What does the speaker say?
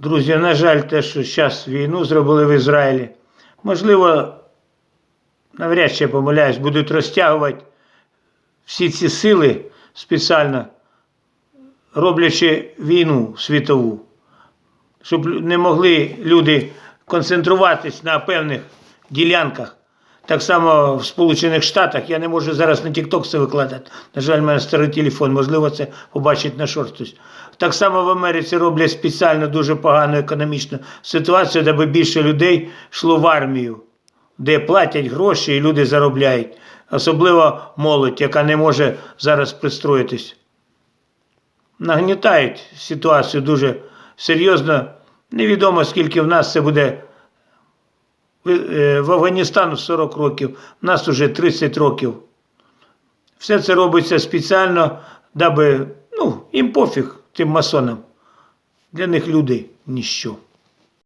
Друзі, на жаль, те, що зараз війну зробили в Ізраїлі, можливо, навряд чи я помиляюсь, будуть розтягувати всі ці сили спеціально, роблячи війну світову, щоб не могли люди концентруватись на певних ділянках. Так само в Сполучених Штатах я не можу зараз на TikTok це викладати. На жаль, в мене старий телефон, можливо, це побачить на шортусь. Так само в Америці роблять спеціально дуже погану економічну ситуацію, де більше людей йшло в армію, де платять гроші і люди заробляють. Особливо молодь, яка не може зараз пристроїтись. Нагнітають ситуацію дуже серйозно. Невідомо, скільки в нас це буде в- е, Афганістану 40 років, в нас вже 30 років. Все це робиться спеціально, даби, ну, їм пофіг тим масонам. Для них люди ніщо.